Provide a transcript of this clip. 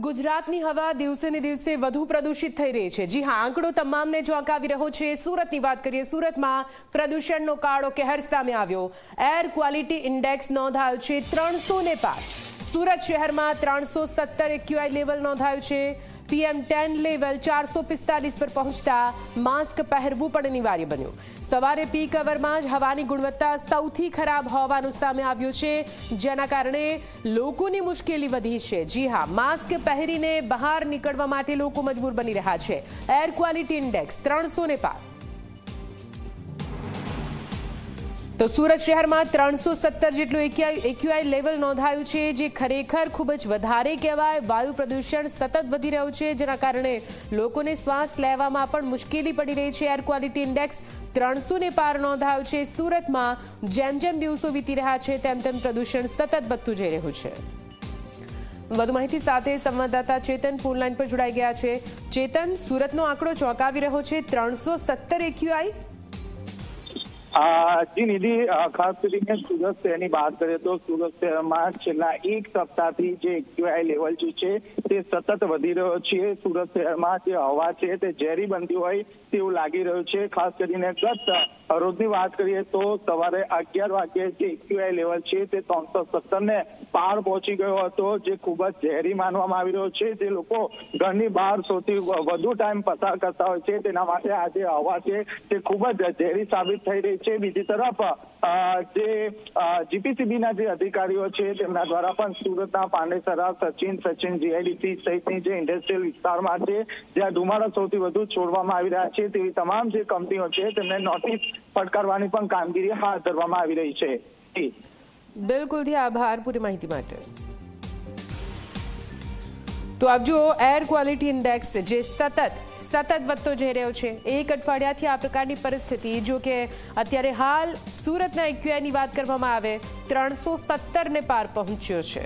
ગુજરાતની હવા દિવસે ને દિવસે વધુ પ્રદૂષિત થઈ રહી છે. જી હા, આંકડો તમામને ચોંકાવી રહ્યો છે, સુરતની વાત કરીએ, સુરતમાં પ્રદૂષણનો કાળો કહેર સામે આવ્યો. એર ક્વોલિટી ઇન્ડેક્સ નોંધાયો છે ત્રણસો ને પાર. સુરત શહેરમાં ત્રણસો સત્તર એક્યુઆઈ લેવલ નોંધાયું છે. પીએમ ટેન લેવલ ચારસો પિસ્તાલીસ પર પહોંચતા માસ્ક પહેરવું પણ અનિવાર્ય બન્યું સવારે પીક અવરમાં જ હવાની ગુણવત્તા સૌથી ખરાબ હોવાનું સામે આવ્યું છે જેના કારણે લોકોની મુશ્કેલી વધી છે જી હા માસ્ક પહેરીને બહાર નીકળવા માટે લોકો મજબૂર બની રહ્યા છે એર ક્વોલિટી ઇન્ડેક્સ ત્રણસો ને પાર તો સુરત શહેરમાં ત્રણસો સત્તર જેટલું એક્યુઆઈ લેવલ નોંધાયું છે, જે ખરેખર ખૂબ જ વધારે કહેવાય. વાયુ પ્રદૂષણ સતત વધી રહ્યું છે, જેના કારણે લોકોને શ્વાસ લેવામાં પણ મુશ્કેલી પડી રહી છે. એર ક્વોલિટી ઇન્ડેક્સ ત્રણસો ને પાર નોંધાયું છે. સુરતમાં જેમ જેમ દિવસો વીતી રહ્યા છે, તેમ તેમ પ્રદૂષણ સતત વધતું જઈ રહ્યું છે. વધુ માહિતી સાથે સંવાદદાતા ચેતન ફોનલાઈન પર જોડાઈ ગયા છે. ચેતન, સુરતનો આંકડો ચોંકાવી રહ્યો છે. ત્રણસો સત્તર એક્યુઆઈ જી નિધિ ખાસ કરીને સુરત શહેરની વાત કરીએ તો સુરત શહેરમાં છેલ્લા એક સપ્તાહથી જે એક્યુઆઈ લેવલ જે છે, તે સતત વધી રહ્યો છે. સુરત શહેરમાં જે હવા છે, તે ઝેરી બનતી હોય તેવું લાગી રહ્યું છે. ખાસ કરીને ગત રોજની વાત કરીએ તો સવારે અગિયાર વાગ્યે જે એક્યુઆઈ લેવલ છે, તે ત્રણસો સત્તર ને પાર પહોંચી ગયો હતો, જે ખૂબ જ ઝેરી માનવામાં આવી રહ્યો છે. જે લોકો ઘરની બહાર સૌથી વધુ ટાઈમ પસાર કરતા હોય છે. તેના માટે આ જે હવા છે, તે ખૂબ જ ઝેરી સાબિત થઈ રહી છે બીજી તરફ જે જીપીસીબીના જે અધિકારીઓ છે, તેમના દ્વારા પણ સુરતના પાંડેસરા સચિન સચિન, જીઆઈડીસી સહિતની જે ઇન્ડસ્ટ્રીયલ વિસ્તારમાં છે, જ્યાં ધુમાડા સૌથી વધુ છોડવામાં આવી રહ્યા છે, તેવી તમામ જે કંપનીઓ છે, તેમને નોટિસ ફટકારવાની પણ કામગીરી હાથ ધરવામાં આવી રહી છે. બિલકુલથી આભાર પૂરી માહિતી માટે તો આપ જુઓ એર ક્વોલિટી ઇન્ડેક્સ જે સતત સતત વધતો જઈ રહ્યો છે. એક અઠવાડિયાથી આ પ્રકારની પરિસ્થિતિ, જો કે અત્યારે હાલ સુરતના એક્યુઆઈની વાત કરવામાં આવે, ત્રણસો સત્તરને પાર પહોંચ્યો છે.